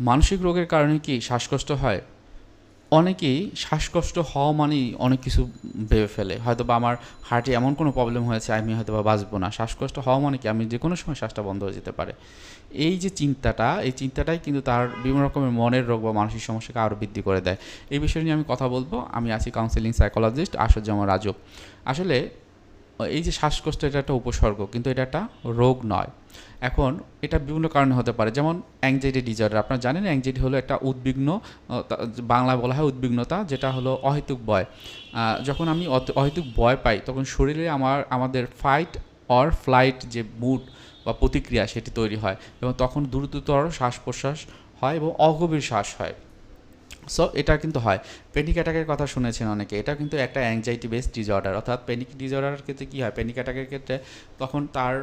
মানসিক রোগের কারণে কি শ্বাসকষ্ট হয়? অনেকেই শ্বাসকষ্ট হওয়া মানেই অনেক কিছু ভেবে ফেলে। হয়তো বা আমার হার্টে এমন কোনো প্রবলেম হয়েছে, আমি হয়তো বা বাঁচবো না। শ্বাসকষ্ট হওয়া মানে কি? আমি যে কোনো সময় শ্বাসটা বন্ধ হয়ে যেতে পারে। এই যে চিন্তাটা, এই চিন্তাটাই কিন্তু তার বিভিন্ন রকমের মনের রোগ বা মানসিক সমস্যাকে আরও বৃদ্ধি করে দেয়। এই বিষয় নিয়ে আমি কথা বলব। আমি আছি কাউন্সিলিং সাইকোলজিস্ট আশুজ্জামান রাজব আসলে এই যে শ্বাসকষ্ট এটা একটা উপসর্গ, কিন্তু এটা একটা রোগ নয়। এখন এটা বিভিন্ন কারণে হতে পারে। যেমন অ্যাংজাইটি ডিজর্ডার আপনারা জানেন অ্যাংজাইটি হলো একটা উদ্বিগ্ন বাংলা বলা হয় উদ্বিগ্নতা, যেটা হলো অহেতুক ভয়। যখন আমি অহেতুক ভয় পাই, তখন শরীরে আমার, আমাদের ফাইট অর ফ্লাইট যে মুড বা প্রতিক্রিয়া সেটি তৈরি হয় এবং তখন দ্রুততর শ্বাস প্রশ্বাস হয় এবং অগভীর শ্বাস হয়। সো এটা কিন্তু হয়। প্যানিক অ্যাটাকের কথা শুনেছেন অনেকে। এটা কিন্তু একটা অ্যাংজাইটি বেসড ডিজঅর্ডার অর্থাৎ প্যানিক ডিজঅর্ডারের ক্ষেত্রে কী হয়? প্যানিক অ্যাটাকের ক্ষেত্রে তখন তার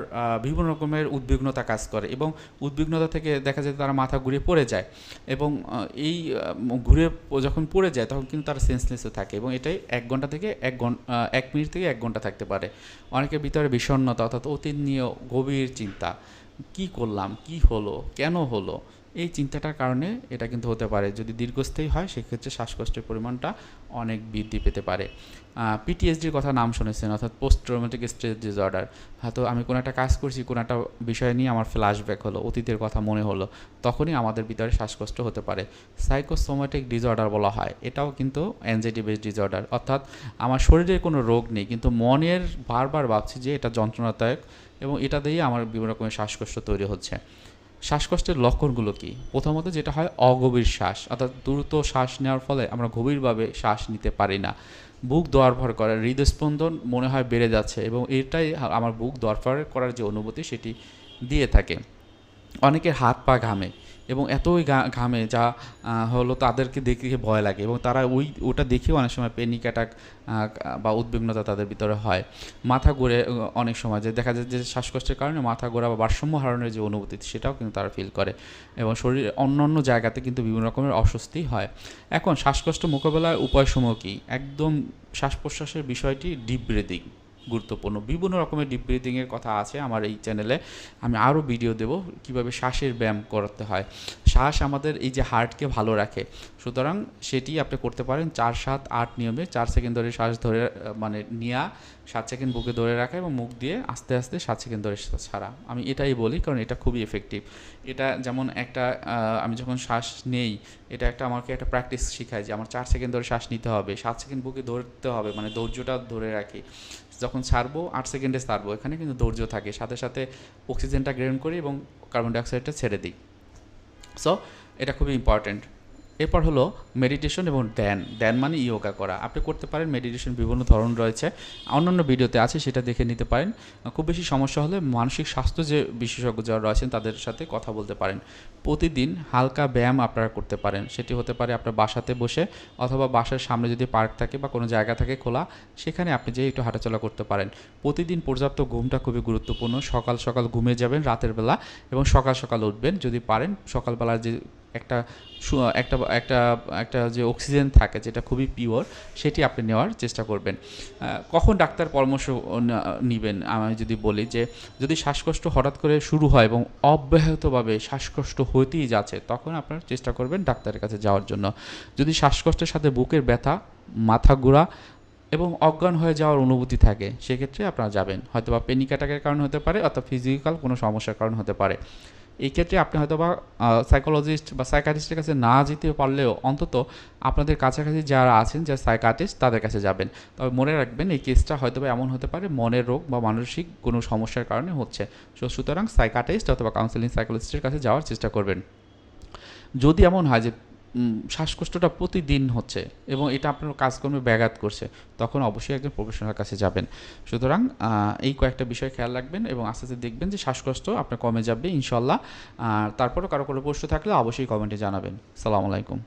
বিভিন্ন রকমের উদ্বিগ্নতা কাজ করে এবং উদ্বিগ্নতা থেকে দেখা যায় তারা মাথা ঘুরে পড়ে যায় এবং এই ঘুরে যখন পড়ে যায় তখন কিন্তু তারা সেন্সলেসে থাকে এবং এটাই এক ঘণ্টা থেকে এক ঘণ্টা এক মিনিট থেকে এক ঘণ্টা থাকতে পারে। অনেকের ভিতরে বিষণ্ণতা অর্থাৎ অতীত নিয়ে গভীর চিন্তা। কি করলাম? কি হলো? কেন হলো? এই চিন্তাটার কারণে এটা কিন্তু হতে পারে। যদি দীর্ঘস্থায়ী হয়, সেক্ষেত্রে শ্বাসকষ্টের পরিমাণটা অনেক বৃদ্ধি পেতে পারে। পিটিএসডির কথা নাম শুনেছেন, অর্থাৎ পোস্ট ট্রমেটিক স্ট্রেস ডিসঅর্ডার হয়তো আমি কোনো একটা কাজ করছি, কোনো একটা বিষয় নিয়ে আমার ফ্ল্যাশব্যাক হলো, অতীতের কথা মনে হলো, তখনই আমাদের ভিতরে শ্বাসকষ্ট হতে পারে। সাইকোসোমেটিক ডিসঅর্ডার বলা হয়, এটাও কিন্তু অ্যাংজাইটি বেসড ডিসঅর্ডার অর্থাৎ আমার শরীরের কোনো রোগ নেই, কিন্তু মনের বারবার ভাবছি যে এটা যন্ত্রণাদায়ক এবং এটা দিয়েই আমার বিভিন্ন রকমের শ্বাসকষ্ট তৈরি হচ্ছে। শ্বাসকষ্টের লক্ষণগুলো কি? প্রথমত যেটা হয় অগভীর শ্বাস, অর্থাৎ দ্রুত শ্বাস নেওয়ার ফলে আমরা গভীরভাবে শ্বাস নিতে পারি না। বুক দরভর করে, হৃদস্পন্দন মনে হয় বেড়ে যাচ্ছে এবং এটাই আমার বুক দরভর করার যে অনুভূতি সেটি দিয়ে থাকে। অনেকের হাত পা ঘামে এবং এতই ঘামে যা হলো তাদেরকে দেখে ভয় লাগে এবং তারা ওই, ওটা দেখেও অনেক সময় পেনিক অ্যাটাক বা উদ্বিগ্নতা তাদের ভিতরে হয়। মাথা ঘুরে অনেক সময় যে দেখা যায় যে শ্বাসকষ্টের কারণে মাথা ঘোরা বা ভারসাম্য হারানোর যে অনুভূতি সেটাও কিন্তু তারা ফিল করে এবং শরীরের অন্য অন্য জায়গাতে কিন্তু বিভিন্ন রকমের অস্বস্তি হয়। এখন শ্বাসকষ্ট মোকাবেলার উপায়সমূহ কি? একদম শ্বাস প্রশ্বাসের বিষয়টি ডিপ ব্রিদিং গুরুত্বপূর্ণ। বিভিন্ন রকমের ডিপ ব্রিদিংয়ের কথা আছে আমার এই চ্যানেলে আমি আরও ভিডিও দেব কীভাবে শ্বাসের ব্যায়াম করতে হয়। শ্বাস আমাদের এই যে হার্টকে ভালো রাখে। সুতরাং সেটি আপনি করতে পারেন চার সাত আট নিয়মে। চার সেকেন্ড ধরে শ্বাস ধরে মানে নেওয়া সাত সেকেন্ড বুকে ধরে রাখা এবং মুখ দিয়ে আস্তে আস্তে সাত সেকেন্ড ধরে ছাড়া। আমি এটাই বলি কারণ এটা খুবই এফেক্টিভ এটা যেমন একটা আমি যখন শ্বাস নেই, এটা একটা আমাকে একটা প্র্যাকটিস শেখায় যে আমার চার সেকেন্ড ধরে শ্বাস নিতে হবে। সাত সেকেন্ড বুকে ধরতে হবে মানে ধৈর্যটা ধরে রাখি। যখন ছাড়বো, আট সেকেন্ডে ছাড়বো। এখানে কিন্তু ধৈর্য থাকে। সাথে সাথে অক্সিজেনটা গ্রহণ করি এবং কার্বন ডাইঅক্সাইডটা ছেড়ে দিই। সো এটা খুবই ইম্পর্ট্যান্ট এরপর হলো মেডিটেশন এবং ধ্যান। ধ্যান মানে ইয়োগা করা। আপনি করতে পারেন মেডিটেশন বিভিন্ন ধরন রয়েছে। অন্যান্য ভিডিওতে আছে, সেটা দেখে নিতে পারেন। খুব বেশি সমস্যা হলে মানসিক স্বাস্থ্য যে বিশেষজ্ঞ যারা রয়েছেন, তাদের সাথে কথা বলতে পারেন। প্রতিদিন হালকা ব্যায়াম আপনারা করতে পারেন। সেটি হতে পারে আপনার বাসাতে বসে অথবা বাসার সামনে যদি পার্ক থাকে বা কোনো জায়গা থাকে খোলা, সেখানে আপনি যেয়ে একটু হাঁটাচলা করতে পারেন। প্রতিদিন পর্যাপ্ত ঘুমটা খুবই গুরুত্বপূর্ণ। সকাল সকাল ঘুমিয়ে যাবেন রাতের বেলা এবং সকাল সকাল উঠবেন। যদি পারেন, সকালবেলার যে একটা একটা একটা একটা যে অক্সিজেন থাকে যেটা খুবই পিওর সেটি আপনি নেওয়ার চেষ্টা করবেন। কখন ডাক্তার পরামর্শ নিবেন? আমি যদি বলি যে, যদি শ্বাসকষ্ট হঠাৎ করে শুরু হয় এবং অব্যাহতভাবে শ্বাসকষ্ট হতেই যাচ্ছে, তখন আপনার চেষ্টা করবেন ডাক্তারের কাছে যাওয়ার জন্য। যদি শ্বাসকষ্টের সাথে বুকের ব্যথা, মাথা ঘোরা এবং অজ্ঞান হয়ে যাওয়ার অনুভূতি থাকে, সেক্ষেত্রে আপনারা যাবেন। হয়তো বা পেনিক অ্যাটাকের কারণে হতে পারে, অথবা ফিজিক্যাল কোনো সমস্যার কারণে হতে পারে। এই ক্ষেত্রে আপনি হয়তো বা সাইকোলজিস্ট বা সাইকাটিস্টের কাছে না যেতে পারলেও অন্তত আপনাদের কাছাকাছি যারা আছেন, যারা সাইকাটিস্ট তাদের কাছে যাবেন। তবে মনে রাখবেন, এই কেসটা হয়তো বা এমন হতে পারে, মনের রোগ বা মানসিক কোনো সমস্যার কারণে হচ্ছে। সো সুতরাং সাইকাটিস্ট অথবা কাউন্সিলিং সাইকোলজিস্টের কাছে যাওয়ার চেষ্টা করবেন। যদি এমন হয় যে শ্বাসকষ্টটা প্রতিদিন হচ্ছে এবং এটা আপনার কাজকর্মে ব্যাঘাত করছে, তখন অবশ্যই একজন প্রফেশনাল কাছে যাবেন। সুতরাং এই কয়েকটা বিষয় খেয়াল রাখবেন এবং আস্তে আস্তে দেখবেন যে শ্বাসকষ্ট আপনার কমে যাবে ইনশাল্লাহ। আর তারপরেও কারও কোনো প্রশ্ন থাকলে অবশ্যই কমেন্টে জানাবেন। সালাম আলাইকুম।